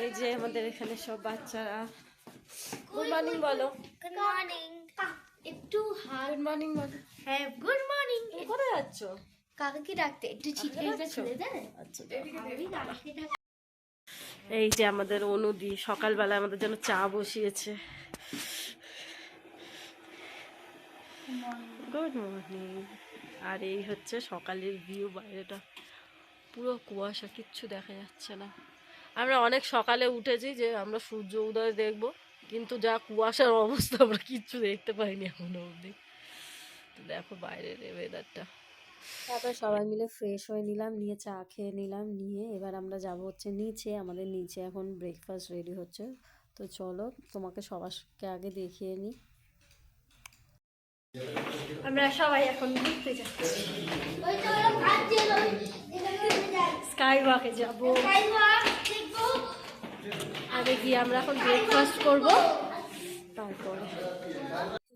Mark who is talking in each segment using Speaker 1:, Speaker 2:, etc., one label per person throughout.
Speaker 1: এই যে আমাদের এখানে সব বাচ্চারা। গুড মর্নিং বলো।
Speaker 2: গুড মর্নিং একটু
Speaker 1: গুড মর্নিং বলো।
Speaker 2: হ্যাঁ গুড মর্নিং
Speaker 1: কোথায় যাচ্ছ?
Speaker 2: কাকাকে ডাকতে একটু
Speaker 1: ডাকছো?
Speaker 2: খুলে
Speaker 1: আচ্ছা
Speaker 2: আমি কাকাকে ডাক
Speaker 1: এই যে আমাদের অনুদি সকালবেলা আমাদের জন্য চা বসিয়েছে। গুড মর্নিং আর এই হচ্ছে সকালের ভিউ বাইরেটা। পুরো কুয়াশা কিচ্ছু দেখা যাচ্ছে না। আমরা অনেক সকালে উঠেছি যে আমরা সূর্য উদয় দেখব কিন্তু যা কুয়াশার অবস্থা আমরা কিচ্ছু দেখতে পাইনি এখনও অবধি। তো দেখো বাইরের ওয়েদারটা তারপর সবাই মিলে ফ্রেশ হয়ে নিলাম নিয়ে চা খেয়ে নিলাম নিয়ে এবার আমরা যাব হচ্ছে নিচে। আমাদের নিচে এখন ব্রেকফাস্ট রেডি হচ্ছে। তো চলো তোমাকে সবাইকে আগে দেখিয়ে নিই আমরা সবাই এখন ঘুরতে যাচ্ছি। স্কাই ওয়াকে যাব আগে গিয়ে আমরা এখন ব্রেকফাস্ট করব। তারপরে।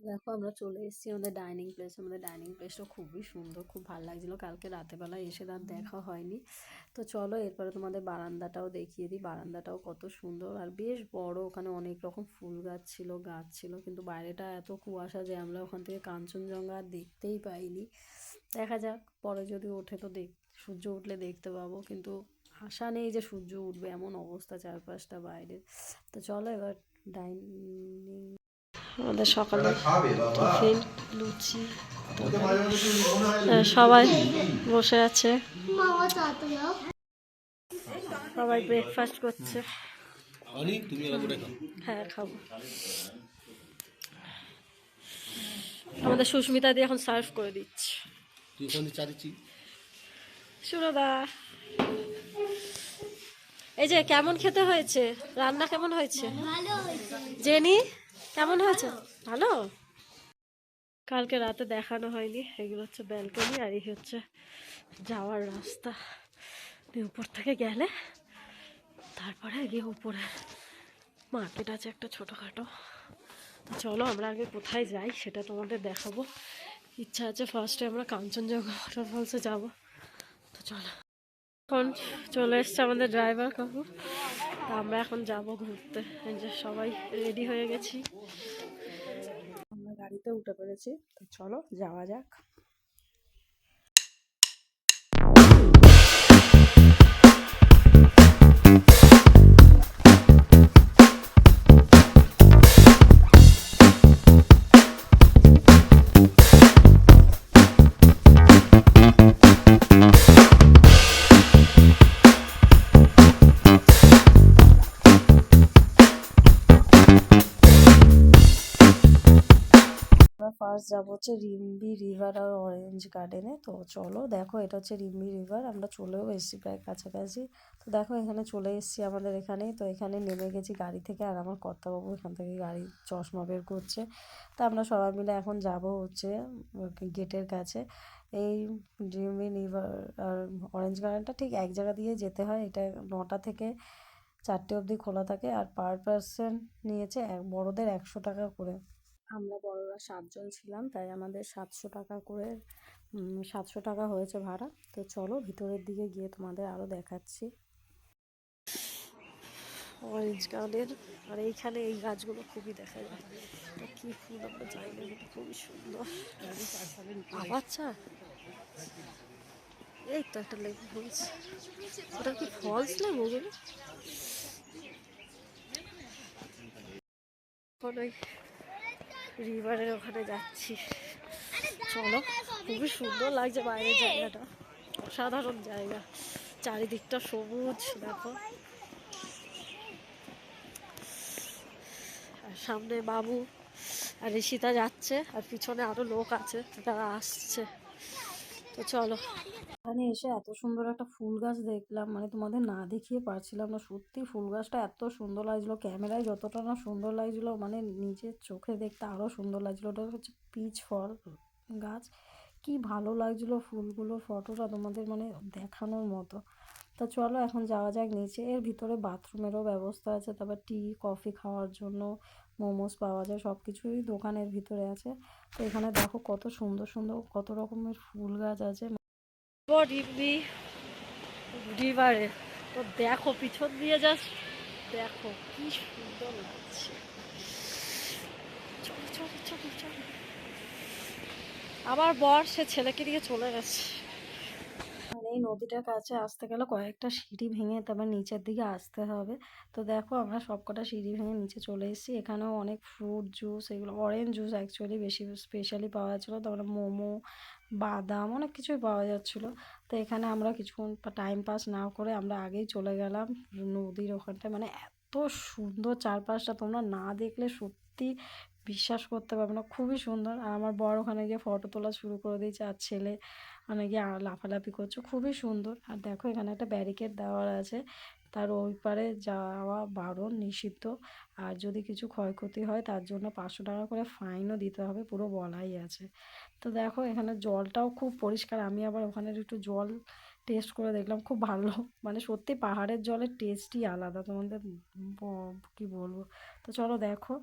Speaker 1: দেখো, আমরা চলে এসেছি আমাদের ডাইনিং প্লেস আমাদের ডাইনিং প্লেসটা খুবই সুন্দর, খুব ভালো লাগছিল। কালকে রাতেবেলা এসে তার দেখা হয়নি। তো চলো, এরপরে তোমাদের বারান্দাটাও দেখিয়ে দিই। বারান্দাটাও কত সুন্দর। আর বেশ বড়, ওখানে অনেক রকম ফুল গাছ ছিল গাছ ছিল। কিন্তু বাইরেটা এত কুয়াশা যে আমরা ওখান থেকে কাঞ্চনজঙ্ঘা দেখতেই পাইনি। দেখা যাক, পরে যদি ওঠে তো দেখ সূর্য উঠলে দেখতে পাবো কিন্তু আশা নেই যে সূর্য উঠবে এমন অবস্থা চারপাশটা বাইরের তো চলো এবার ডাইনিং আমাদের সকালে টিফিন লুচি। আহ, সবাই বসে আছে। সবাই ব্রেকফাস্ট করছে। হ্যাঁ খাব। আমাদের সুস্মিতা দিয়ে এখন সার্ভ করে দিচ্ছি
Speaker 3: তুই ওখানে চা দিচ্ছি
Speaker 1: সুরদা এই যে কেমন খেতে হয়েছে? রান্না কেমন হয়েছে? জেনি কেমন হয়েছে? ভালো? কালকে রাতে দেখানো হয়নি। এগুলো হচ্ছে ব্যালকনি আর এই হচ্ছে যাওয়ার রাস্তা। উপর থেকে গেলে তারপরে গিয়ে উপরে মার্কেট আছে একটা ছোটোখাটো। চলো আমরা আগে কোথায় যাই সেটা তোমাদের দেখাবো। ইচ্ছা আছে ফার্স্টে আমরা কাঞ্চনজঙ্ঘা ওয়াটারফলসে যাব। তো চলো। এখন চলে এসছে আমাদের ড্রাইভার কাকু। আমরা এখন যাব ঘুরতে। যে সবাই রেডি হয়ে গেছি। আমরা গাড়িতে উঠে পড়েছি। তো চলো যাওয়া যাক। ফার্স্ট যাব হচ্ছে রিম্বি রিভার আর অরেঞ্জ গার্ডেনে তো চলো দেখো এটা হচ্ছে রিম্বি রিভার আমরা চলেও এসেছি প্রায় কাছাকাছি। তো দেখো এখানে চলে এসেছি আমাদের এখানে তো এখানে নেমে গেছি গাড়ি থেকে আর আমার কর্তাবাবু এখান থেকে গাড়ি চশমা বের করছে। তা আমরা সবাই মিলে এখন যাব হচ্ছে গেটের কাছে। এই রিম্বি রিভার আর অরেঞ্জ গার্ডেনটা ঠিক এক জায়গা দিয়ে যেতে হয়। এটা নটা থেকে চারটে অবধি খোলা থাকে। আর পার পার্সন নিয়েছে বড়দের একশো টাকা করে। আমরা বড়রা সাতজন ছিলাম, তাই আমাদের সাতশো টাকা করে সাতশো টাকা হয়েছে ভাড়া। তো চলো ভিতরের দিকে গিয়ে তোমাদের আরও দেখাচ্ছি। অরেঞ্জ গার্ডেন, আর এইখানে এই গাছগুলো খুবই দেখা যায়। কি ফুল আমরা জানি না খুবই সুন্দর। আচ্ছা এই তো একটা লেবু হয়েছে ওটা কি ফলস লেবু ওগুলো রিভারের ওখানে যাচ্ছি। চলো, খুবই সুন্দর লাগছে বাইরের জায়গাটা। অসাধারণ জায়গা। চারিদিকটা সবুজ, দেখো। আর সামনে বাবু আর ঋষিতা যাচ্ছে, আর পিছনে আরও লোক আছে, তারা আসছে। তো চলো। এখানে এসে এত সুন্দর একটা ফুল গাছ দেখলাম মানে তোমাদের না দেখিয়ে পারছিলাম না। সত্যি ফুল গাছটা এত সুন্দর লাগছিল, ক্যামেরায় যতটা না সুন্দর লাগছিল মানে নিজের চোখে দেখতে আরও সুন্দর লাগছিল। ওটা হচ্ছে পিচ ফল গাছ। কি ভালো লাগছিল ফুলগুলোর ফটোটা তোমাদের মানে দেখানোর মতো। তা চলো এখন যাওয়া যাক নিচে। এর ভিতরে বাথরুমেরও ব্যবস্থা আছে, তারপর টি কফি খাওয়ার জন্য। মোমোস পাওয়া যায় সব কিছুই দোকানের ভিতরে আছে। তো এখানে দেখো কত সুন্দর সুন্দর, কত রকমের ফুল গাছ আছে। তো দেখো, পিছন দিয়ে যাস দেখো, কি সুন্দর লাগছে। আবার বর, সে ছেলেকে নিয়ে চলে গেছে। এই নদীটার কাছে আসতে গেলে কয়েকটা সিঁড়ি ভেঙে তারপর নিচের দিকে আসতে হবে। তো দেখো আমরা সবকটা সিঁড়ি ভেঙে নিচে চলে এসেছি। এখানেও অনেক ফ্রুট জুস এগুলো অরেঞ্জ জুস অ্যাকচুয়ালি বেশি স্পেশালি পাওয়া যাচ্ছিল। তারপরে মোমো, বাদাম অনেক কিছুই পাওয়া যাচ্ছিল। তো এখানে আমরা কিছুক্ষণ টাইম পাস না করে আমরা আগেই চলে গেলাম নদীর ওখানটায়। মানে এত সুন্দর চারপাশটা, তোমরা না দেখলে সত্যি বিশ্বাস করতে পারবে না। খুবই সুন্দর। আর আমার বর ওখানে গিয়ে ফটো তোলা শুরু করে দিয়েছে। আর ছেলে ওখানে গিয়ে লাফালাফি করছে। খুবই সুন্দর। আর দেখো এখানে একটা ব্যারিকেড দেওয়ার আছে। তার ওই পারে যাওয়া বারণ নিষিদ্ধ। আর যদি কিছু ক্ষয়ক্ষতি হয় তার জন্য পাঁচশো টাকা করে ফাইনও দিতে হবে। পুরো বলাই আছে। তো দেখো এখানে জলটাও খুব পরিষ্কার। আমি আবার ওখানে একটু জল টেস্ট করে দেখলাম। খুব ভালো। মানে সত্যি পাহাড়ের জলের টেস্টই আলাদা। তোমাদের কি বলব? তো চলো দেখো।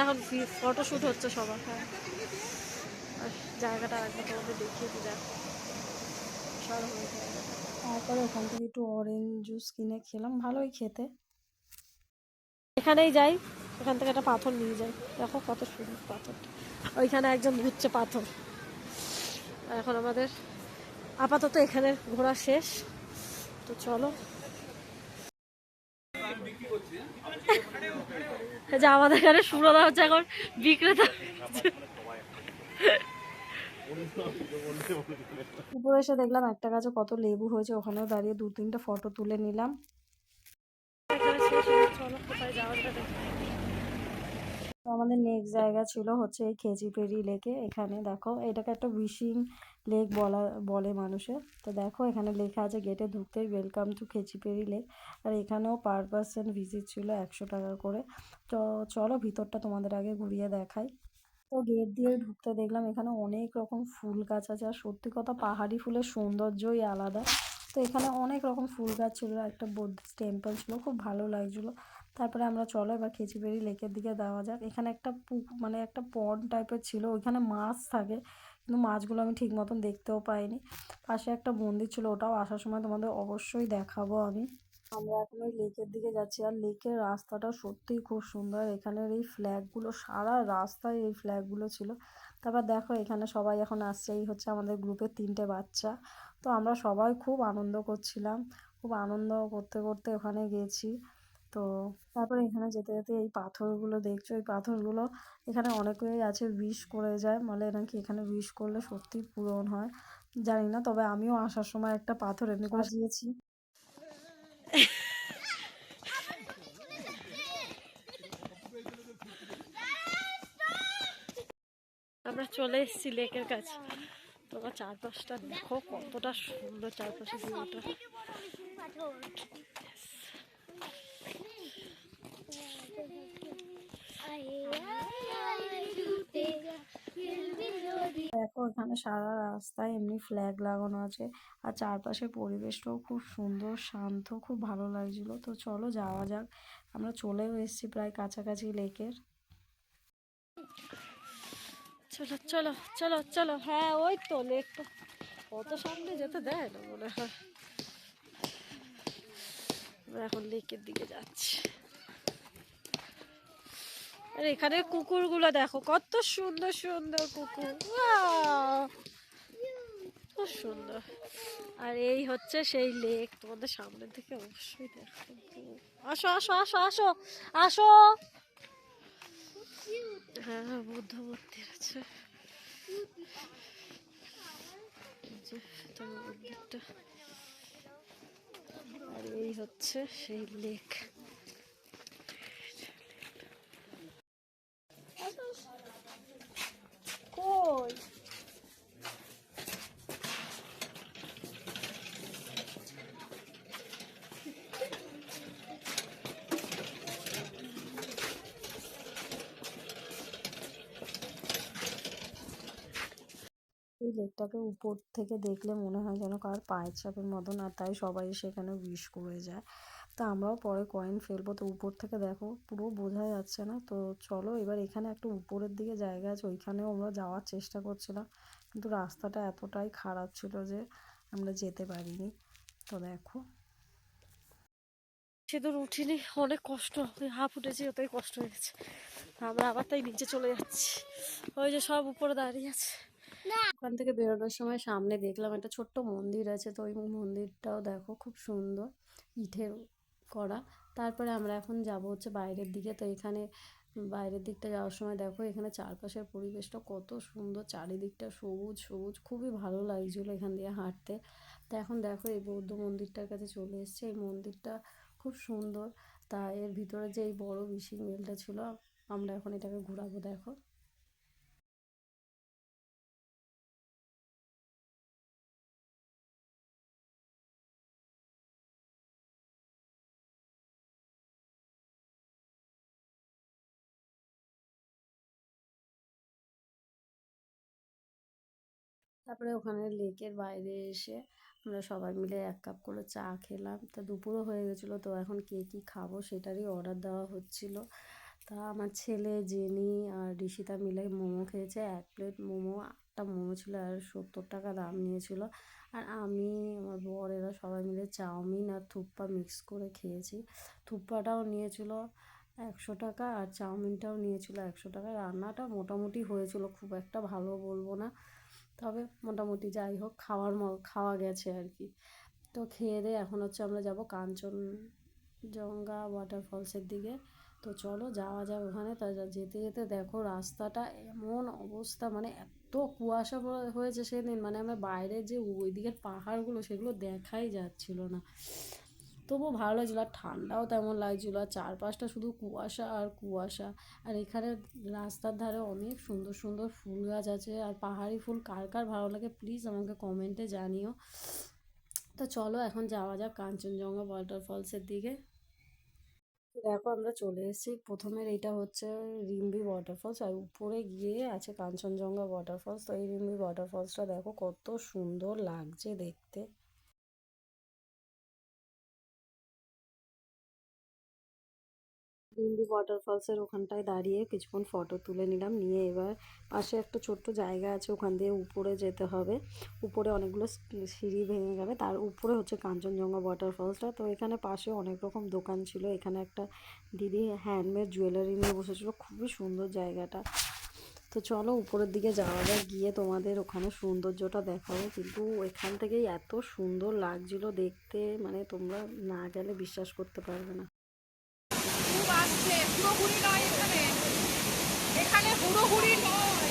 Speaker 1: এখন ফটো শ্যুট হচ্ছে সবার হ্যাঁ। আর জায়গাটা একবার তোমাদের দেখিয়ে হয়ে তারপরে ওখান থেকে একটু অরেঞ্জ জুস কিনে খেলাম ভালোই খেতে। এখানেই যাই এখান থেকে একটা পাথর নিয়ে যাই। দেখো কত সুন্দর পাথরটা। ওইখানে একজন ঘুরছে পাথর। আর এখন আমাদের আপাতত এখানে ঘোরা শেষ। তো চলো। যে আমাদের এখানে সুরদা হচ্ছে এখন বিক্রেতা। উপরে এসে দেখলাম একটা গাছে কত লেবু হয়েছে, ওখানেও দাঁড়িয়ে দু তিনটা ফটো তুলে নিলাম। আমাদের নেক্সট জায়গা ছিল হচ্ছে এই খেচিপেড়ি লেকে এখানে দেখো, এটাকে একটা উইশিং লেক বলা, বলে মানুষের। তো দেখো, এখানে লেখা আছে, গেটে ঢুকতেই ওয়েলকাম টু খেচিপেড়ি লেক আর এখানেও পার পার্সন ভিজিট ছিল একশো টাকা করে। তো চলো, ভিতরটা তোমাদের আগে ঘুরিয়ে দেখাই। তো গেট দিয়ে ঢুকতে দেখলাম, এখানে অনেক রকম ফুল গাছ আছে। আর সত্যি কথা, পাহাড়ি ফুলের সৌন্দর্যই আলাদা। তো এখানে অনেক রকম ফুল গাছ ছিল। একটা বুদ্ধিস্ট টেম্পল ছিল, খুব ভালো লাগছিল। তারপরে আমরা চলো, এবার খেচিবেড়ি লেকের দিকে দেওয়া যাক। এখানে একটা পুক মানে একটা পন্ড টাইপের ছিল। ওইখানে মাছ থাকে। কিন্তু মাছগুলো আমি ঠিক মতন দেখতেও পাইনি। পাশে একটা মন্দির ছিল, ওটাও আসার সময় তোমাদের অবশ্যই দেখাবো আমি। আমরা এখন ওই লেকের দিকে যাচ্ছি, আর লেকের রাস্তাটা সত্যিই খুব সুন্দর। এখানের এই ফ্ল্যাগগুলো সারা রাস্তায় এই ফ্ল্যাগগুলো ছিল। তারপর দেখো, এখানে সবাই এখন আসছে, এই হচ্ছে আমাদের গ্রুপের তিনটে বাচ্চা। তো আমরা সবাই খুব আনন্দ করছিলাম। খুব আনন্দ করতে করতে ওখানে গেছি। তো তারপরে এখানে যেতে যেতে এই পাথরগুলো দেখছ, এই পাথরগুলো এখানে অনেকেই আছে উইশ করে যায় মানে নাকি এখানে উইশ করলে সত্যি পূরণ হয়, জানি না, তবে আমিও আসার সময় একটা পাথর এমনি করে দিয়েছি। আমরা চলে এসেছি লেকের কাছে। তোমরা চারপাশটা দেখো কতটা সুন্দর, চারপাশে ভিউটা দেখো, এখানে সারা রাস্তায় এমনি ফ্ল্যাগ লাগানো আছে। আর চারপাশের পরিবেশটাও খুব সুন্দর, শান্ত, খুব ভালো লাগছিল। তো চলো যাওয়া যাক। আমরা চলেও এসেছি প্রায় কাছাকাছি লেকের। চলো চলো চলো চলো। হ্যাঁ ওই তো লেক তো অত সামনে যেতে দেয় না মনে হয়। এখন লেকের দিকে যাচ্ছি। আর এখানে কুকুরগুলো দেখো, কত সুন্দর সুন্দর কুকুর! খুব সুন্দর। আর এই হচ্ছে সেই লেক, তোমাদের সামনে থেকে অবশ্যই দেখো। আসো আসো আসো আসো আসো। হ্যাঁ বুদ্ধ মন্দির আছে। আর এই হচ্ছে সেই লেক কই এই লেকটাকে উপর থেকে দেখলে মনে হয় যেন কার পায়ের চাপের মতন, আর তাই সবাই সেখানে উইশ করে যায়। তা আমরাও পরে কয়েন ফেলব। তো উপর থেকে দেখো, পুরো বোঝা যাচ্ছে না। তো চলো এবার এখানে একটা উপরের দিকে জায়গা আছে, ওইখানেও আমরা যাওয়ার চেষ্টা করছিলাম। কিন্তু রাস্তাটা এতটাই খারাপ ছিল যে আমরা যেতে পারিনি। তো দেখো। সেদিন উঠিনি, অনেক কষ্ট। ওই হাফ ওতেই কষ্ট হয়ে গেছে। আমরা আবার তাই নিচে চলে যাচ্ছি। ওই যে সব উপরে দাঁড়িয়ে আছে। ওখান থেকে বেরোনোর সময় সামনে দেখলাম একটা ছোট্ট মন্দির আছে, তো ওই মন্দিরটাও দেখো খুব সুন্দর, ইটের করা। তারপরে আমরা এখন যাব হচ্ছে বাইরের দিকে, তো এখানে বাইরের দিকটা যাওয়ার সময় দেখো এখানে চারপাশের পরিবেশটা কত সুন্দর, চারিদিকটা সবুজ সবুজ, খুবই ভালো লাগছিল এখান দিয়ে হাঁটতে। তা এখন দেখো এই বৌদ্ধ মন্দিরটার কাছে চলে এসছে, এই মন্দিরটা খুব সুন্দর। তা এর ভিতরে যে এই বড় মিশিং মিলটা ছিল, আমরা এখন এটাকে ঘোরাবো দেখো। তারপরে ওখানে লেকের বাইরে এসে আমরা সবাই মিলে এক কাপ করে চা খেলাম। তা দুপুরও হয়ে গেছিল, তো এখন কে কী খাব সেটারই অর্ডার দেওয়া হচ্ছিল। তা আমার ছেলে জেনি আর ঋষিতা মিলে মোমো খেয়েছে, এক প্লেট মোমো একটা মোমো ছিল আর সত্তর টাকা দাম নিয়েছিল। আর আমি, আমার বর, এরা সবাই মিলে চাউমিন আর থুপ্পা মিক্স করে খেয়েছি। থুপ্পাটাও নিয়েছিল একশো টাকা আর চাউমিনটাও নিয়েছিল একশো টাকা। রান্নাটা মোটামুটি হয়েছিল, খুব একটা ভালো বলব না। তবে মোটামুটি যাই হোক, খাওয়ার খাওয়া গেছে আর কি। তো খেয়ে দিয়ে এখন হচ্ছে আমরা যাব কাঞ্চনজঙ্ঘা ওয়াটারফলসের দিকে। তো চলো যাওয়া যাক ওখানে। তা যেতে যেতে দেখো রাস্তাটা এমন অবস্থা মানে এত কুয়াশা হয়েছে সেদিন। মানে আমরা বাইরে যে ওই দিকের পাহাড়গুলো, সেগুলো দেখাই যাচ্ছিল না। তবুও ভালো লাগছিল। আর ঠান্ডাও তেমন লাগছিল। আর চারপাশটা শুধু কুয়াশা আর কুয়াশা। আর এখানে রাস্তার ধারে অনেক সুন্দর সুন্দর ফুল গাছ আছে। আর পাহাড়ি ফুল কার কার ভালো লাগে প্লিজ আমাকে কমেন্টে জানিও। তো চলো এখন যাওয়া যাক কাঞ্চনজঙ্ঘা ওয়াটারফলসের দিকে। দেখো আমরা চলে এসেছি। প্রথমের এটা হচ্ছে রিম্বি ওয়াটারফলস আর উপরে গিয়ে আছে কাঞ্চনজঙ্ঘা ওয়াটারফলস তো এই রিম্বি ওয়াটারফলসটা দেখো কত সুন্দর লাগছে দেখতে। ডিম্বি ওয়াটারফলসের ওখানটায় দাঁড়িয়ে কিছুক্ষণ ফটো তুলে নিলাম। নিয়ে এবার পাশে একটা ছোট্ট জায়গা আছে, ওখান দিয়ে উপরে যেতে হবে। উপরে অনেকগুলো সিঁড়ি ভেঙে যাবে। তার উপরে হচ্ছে কাঞ্চনজঙ্ঘা ওয়াটারফলসটা তো এখানে পাশে অনেক রকম দোকান ছিল। এখানে একটা দিদি হ্যান্ডমেড জুয়েলারি নিয়ে বসেছিল। খুবই সুন্দর জায়গাটা। তো চলো উপরের দিকে যাওয়া যাক, গিয়ে তোমাদের ওখানে সৌন্দর্যটা দেখাবো। কিন্তু এখান থেকেই এত সুন্দর লাগছিল দেখতে। মানে তোমরা না গেলে বিশ্বাস করতে পারবে না।
Speaker 4: আসছে হুড়োহুড়ি নয় এখানে। এখানে হুড়োহুড়ি নয়।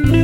Speaker 1: হয়ে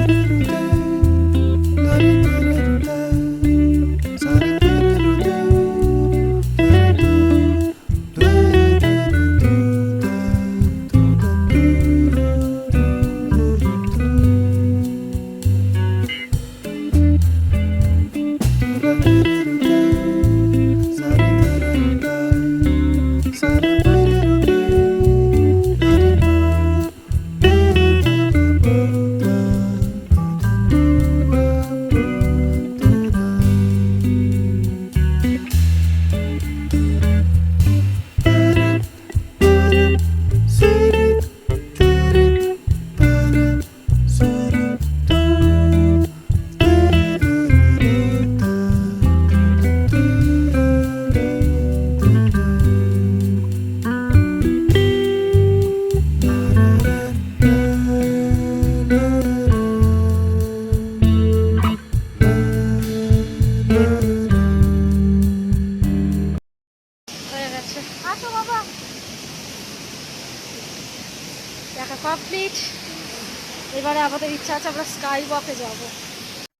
Speaker 1: এবারে আমাদের ইচ্ছা আছে আমরা স্কাই ওয়াকে যাব।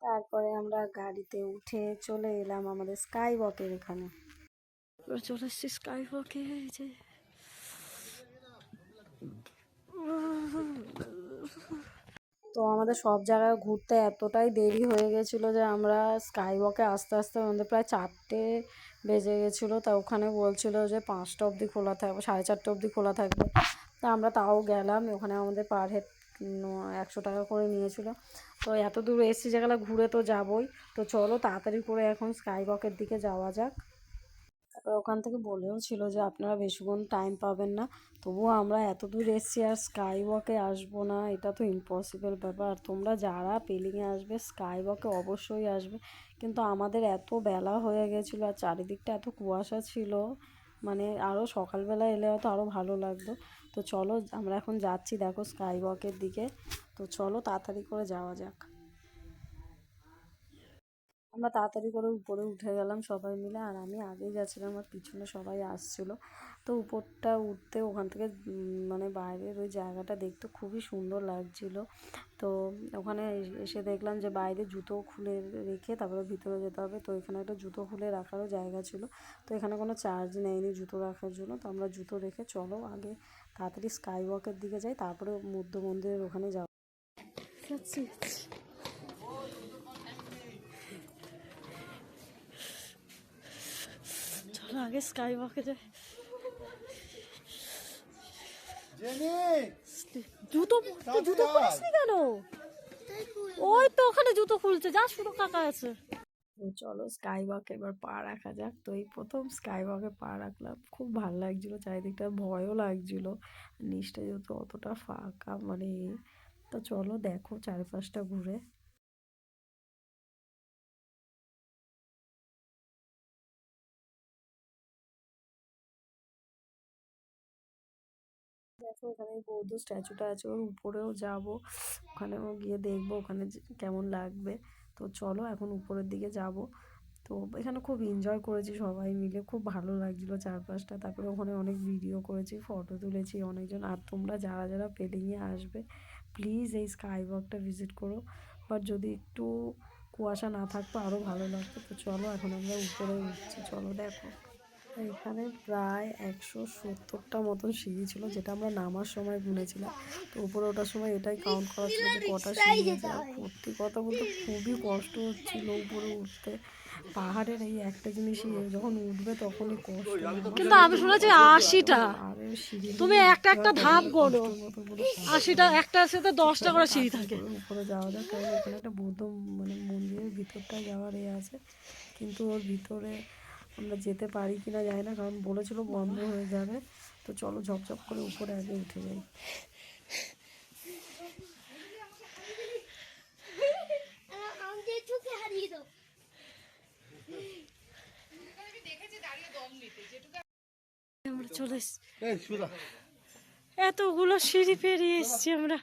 Speaker 1: তারপরে আমরা গাড়িতে উঠে চলে এলাম আমাদের স্কাই ওয়াকের এখানে। চলে এসেছি স্কাই ওয়াকে এই যে। তো আমাদের সব জায়গায় ঘুরতে এতটাই দেরি হয়ে গেছিল যে আমরা স্কাই ওয়াকে আস্তে আস্তে আমাদের প্রায় চারটে বেজে গেছিল। তা ওখানে বলছিল যে পাঁচটা অবধি খোলা থাকবে, সাড়ে চারটে অবধি খোলা থাকবে। তা আমরা তাও গেলাম, ওখানে আমাদের পার হেড একশো টাকা করে নিয়েছিল। তো এত দূর এসছি যেগুলো ঘুরে তো যাবই। তো চলো তাড়াতাড়ি করে এখন স্কাই ওয়াকের দিকে যাওয়া যাক। তারপর ওখান থেকে বলেও ছিল যে আপনারা বেশিক্ষণ টাইম পাবেন না। তবুও আমরা এত দূর এসেছি আর স্কাই আসব না, এটা তো ইম্পসিবল ব্যাপার। তোমরা যারা পেলিংয়ে আসবে স্কাই ওয়াকে অবশ্যই আসবে। কিন্তু আমাদের এত বেলা হয়ে গেছিল আর চারিদিকটা এত কুয়াশা ছিল মানে আরও সকালবেলা এলে হয়তো আরও ভালো লাগতো। তো চলো আমরা এখন যাচ্ছি দেখো স্কাই ওয়াকের দিকে। তো চলো তাড়াতাড়ি করে যাওয়া যাক। আমরা তাড়াতাড়ি করে উপরে উঠে গেলাম সবাই মিলে, আর আমি আগেই যাচ্ছিলাম আমার পিছনে সবাই আসছিল। তো উপরটা উঠতে ওখান থেকে মানে বাইরের ওই জায়গাটা দেখতে খুবই সুন্দর লাগছিল। তো ওখানে এসে দেখলাম যে বাইরে জুতো খুলে রেখে তারপরে ভিতরে যেতে হবে। তো এখানে একটা জুতো খুলে রাখারও জায়গা ছিল। তো এখানে কোনো চার্জ নেয়নি জুতো রাখার জন্য। তো আমরা জুতো রেখে চলো আগে তাড়াতাড়ি স্কাই ওয়াকের দিকে যাই, তারপরে মধ্য মন্দিরের ওখানে যাব। যাচ্ছি যাচ্ছি। চলো আগে স্কাই ওয়াকে যাই। জুতো জুতো খুলিসনি কেন? ওই তো ওখানে জুতো খুলছে যা শুধু কাকা আছে। তো চলো স্কাই ওয়াকে এবার পা রাখা যাক। তো এই প্রথম স্কাই ওয়াকে পা রাখলাম। খুব ভালো লাগছিল চারিদিকটা ভয়ও লাগছিল। নিচটা যেহেতু অতটা ফাঁকা মানে তো চলো দেখো চারপাশটা ঘুরে। ওখানে বৌদ্ধ স্ট্যাচুটা আছে, ওর উপরেও যাব। ওখানেও গিয়ে দেখব ওখানে কেমন লাগবে। তো চলো এখন উপরের দিকে যাব। তো এখানে খুব এনজয় করেছি সবাই মিলে, খুব ভালো লাগছিল চারপাশটা। তারপরে ওখানে অনেক ভিডিও করেছি ফটো তুলেছি অনেকজন। আর তোমরা যারা যারা পেলিংয়ে আসবে প্লিজ এই স্কাই ওয়াকটা ভিজিট করো। বাট যদি একটু কুয়াশা না থাকতো আরও ভালো লাগতো। তো চলো এখন আমরা উপরে উঠছি। চলো দেখো। এখানে প্রায় একশো সত্তরটা মতন সিঁড়ি ছিল যেটা আমরা নামার সময় গুনেছিলাম। তো উপরে ওঠার সময় এটাই কাউন্ট করা ছিল যে কটা সিঁড়ি আছে আর সত্যি কথা বলতে খুবই কষ্ট হচ্ছিল উপরে উঠতে। পাহাড়ের এই একটা জিনিসই যখন উঠবে তখনই কষ্ট।
Speaker 2: কিন্তু আমি শুনেছি আশিটা। তুমি একটা একটা ধাপ করো আশিটা একটার সাথে দশটা করে সিঁড়ি থাকে।
Speaker 1: উপরে যাওয়া যাক কারণ ওখানে একটা বৌদ্ধ মানে মন্দিরের ভিতরটা যাওয়ার এ আছে। কিন্তু ওর ভিতরে আমরা যেতে পারি কি না জানি না কারণ বলেছিল বন্ধ হয়ে যাবে তো চলো ঝপঝপ করে উপরে আগে উঠে যাই
Speaker 2: আমাদের চোখে হারিয়ে দাও
Speaker 4: আমি দেখেছি দাঁড়িয়ে দম নিতে যেটুকু
Speaker 1: আমরা চলে এসছি এতগুলো সিঁড়ি পেরিয়ে এসছি আমরা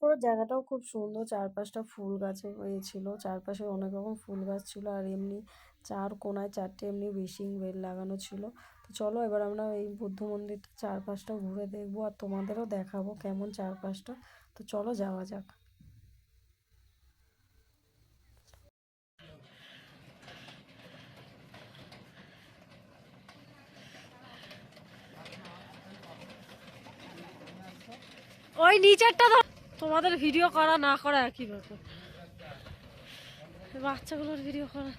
Speaker 1: পুরো জায়গাটাও খুব সুন্দর, চারপাশটা ফুল গাছে ইয়ে ছিল চারপাশে অনেক রকম ফুল গাছ ছিল আর এমনি চার কোনায় চারটে এমনি উইশিং বেল লাগানো ছিল। তো চলো এবার আমরা এই বুদ্ধ মন্দিরটা চারপাশটা ঘুরে দেখব আর তোমাদেরও দেখাবো কেমন চারপাশটা। তো চলো যাওয়া যাক। ওই নিচেরটা ধর। তোমাদের ভিডিও করা না করা একই ব্যাপার। বাচ্চাগুলোর ভিডিও করা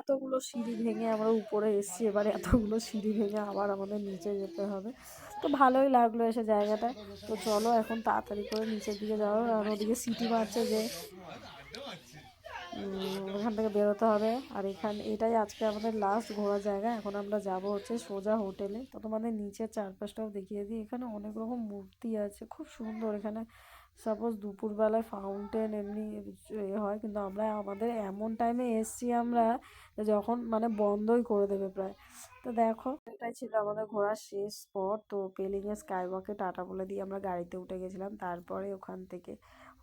Speaker 1: এতগুলো সিঁড়ি ভেঙে আমরা উপরে এসেছি এবারে এতগুলো সিঁড়ি ভেঙে আবার আমাদের নিচে যেতে হবে। তো ভালোই লাগল এসে জায়গাটা তো চলো এখন তাড়াতাড়ি করে নিচের দিকে যাও আর ওদিকে সিটি মারছে যে ওখান থেকে বেরোতে হবে। আর এখানে, এটাই আজকে আমাদের লাস্ট ঘোরার জায়গা। এখন আমরা যাব হচ্ছে সোজা হোটেলে। তো তোমাদের নিচের চারপাশটাও দেখিয়ে দিই। এখানে অনেক রকম মূর্তি আছে। খুব সুন্দর এখানে। সাপোজ দুপুরবেলায় ফাউন্টেন এমনি এ হয় কিন্তু আমরা আমাদের এমন টাইমে এসছি আমরা যখন মানে বন্ধই করে দেবে প্রায়। তো দেখো এটাই ছিল আমাদের ঘোরার শেষ স্পট তো পেলিংয়ে স্কাই ওয়াকে টাটা বলে দিয়ে আমরা গাড়িতে উঠে গেছিলাম। তারপরে ওখান থেকে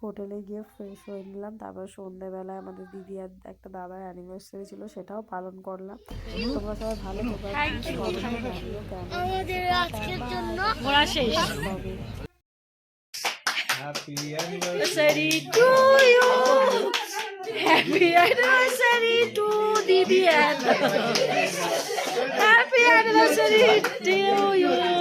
Speaker 1: হোটেলে গিয়ে ফ্রেশ হয়ে নিলাম। তারপর সন্ধ্যেবেলায় আমাদের দিদি আর একটা দাদার অ্যানিভার্সারি ছিল সেটাও পালন করলাম। তোমরা সবাই ভালো
Speaker 2: আমাদের আজকের জন্য
Speaker 3: Happy
Speaker 1: anniversary to you. Happy anniversary to Divi Happy anniversary to you.